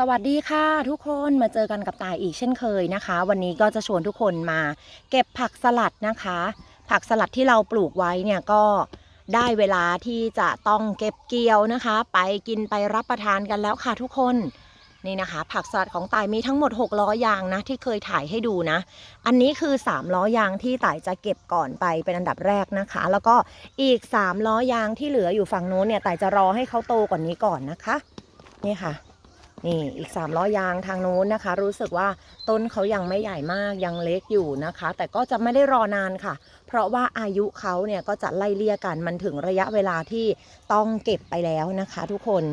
สวัสดีค่ะทุกคนมาเจอกันกับตายอีกเช่นเคยนะคะ วันนี้ก็จะชวนทุกคนมาเก็บผักสลัดนะคะ ผักสลัดที่เราปลูกไว้เนี่ยก็ได้เวลาที่จะต้องเก็บเกี่ยวนะคะ ไปกินไปรับประทานกันแล้วค่ะทุกคนนี่นะคะ ผักสลัดของตายมีทั้งหมด6ล้อยางนะที่เคยถ่ายให้ดูนะ อันนี้คือ3ล้อยางที่ตายจะเก็บก่อนไปเป็นอันดับแรกนะคะ แล้วก็อีก3ล้อยางที่เหลืออยู่ฝั่งโน้นเนี่ยตายจะรอให้เขาโตกว่านี้ก่อนนะคะ นี่ค่ะ นี่อีก3ล้อยางทางนู้นนะคะ รู้สึกว่าต้นเขายังไม่ใหญ่มากยังเล็กอยู่นะคะ แต่ก็จะไม่ได้รอนานค่ะ เพราะว่าอายุเขาเนี่ยก็จะไล่เลี่ยกันมันถึงระยะเวลาที่ต้องเก็บไปแล้วนะคะ ทุกคน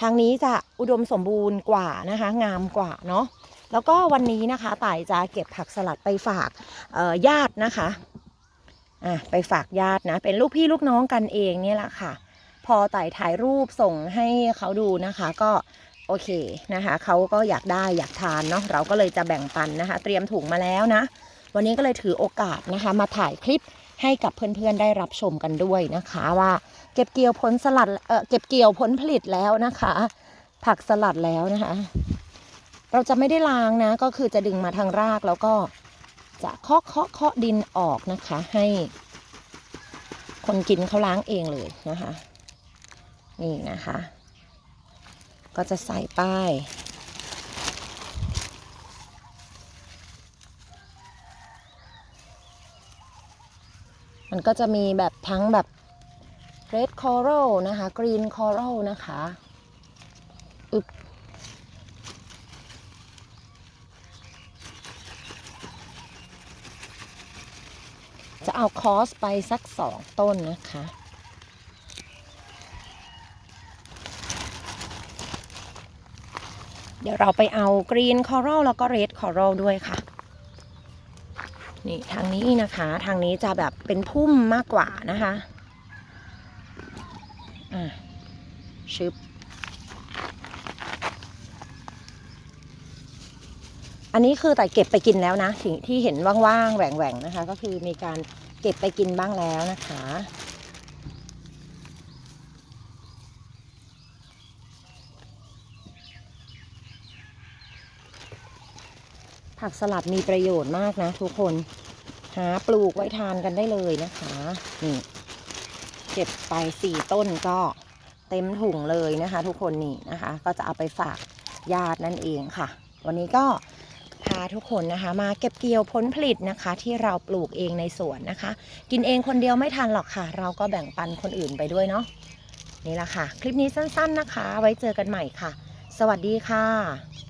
ทางนี้จะอุดมสมบูรณ์กว่านะคะ งามกว่าเนาะแล้วก็วันนี้นะคะต่ายจะเก็บผักสลัดไปฝากเอ่อญาตินะคะอะไปฝากญาตินะเป็นลูกพี่ลูกน้องกันเองเนี่ยแหละค่ะ พอต่ายถ่ายรูปส่งให้เขาดูนะคะ ก็ โอเคนะคะเขาก็อยากได้อยากทานเนาะเราก็เลยจะแบ่งปันนะคะ เตรียมถุงมาแล้วนะ วันนี้ก็เลยถือโอกาสนะคะ มาถ่ายคลิปให้กับเพื่อนๆได้รับชมกันด้วยนะคะ ว่าเก็บเกี่ยวผลสลัดเออเก็บเกี่ยวผลผลิตแล้วนะคะ ผักสลัดแล้วนะคะ เราจะไม่ได้ล้างนะ ก็คือจะดึงมาทางรากแล้วก็จะเคาะเคาะเคาะดินออกนะคะ ให้ คนกินเขาล้างเองเลยนะคะ นี่นะคะ ก็จะใส่ป้าย มันก็จะมีแบบทั้งแบบ red coral นะคะ green coral นะคะอึบจะเอาคอสไปสักสองต้นนะคะ เดี๋ยวเราไปเอากรีนคอรัลแล้วก็เรดคอรัลด้วยค่ะ นี่ทางนี้นะคะ ทางนี้จะแบบเป็นพุ่มมากกว่านะคะอะชึบอันนี้คือแต่เก็บไปกินแล้วนะที่ที่เห็นว่างๆแหว่งๆนะคะ ก็คือมีการเก็บไปกินบ้างแล้วนะคะ ผักสลัดมีประโยชน์มากนะทุกคน หาปลูกไว้ทานกันได้เลยนะคะ นี่เก็บไปสี่ต้นก็เต็มถุงเลยนะคะ ทุกคนนี่นะคะ ก็จะเอาไปฝากญาตินั่นเองค่ะ วันนี้ก็พาทุกคนนะคะ มาเก็บเกี่ยวผลผลิตนะคะ ที่เราปลูกเองในสวนนะคะ กินเองคนเดียวไม่ทันหรอกค่ะ เราก็แบ่งปันคนอื่นไปด้วยเนาะนี่แหละค่ะ คลิปนี้สั้นๆนะคะ ไว้เจอกันใหม่ค่ะ สวัสดีค่ะ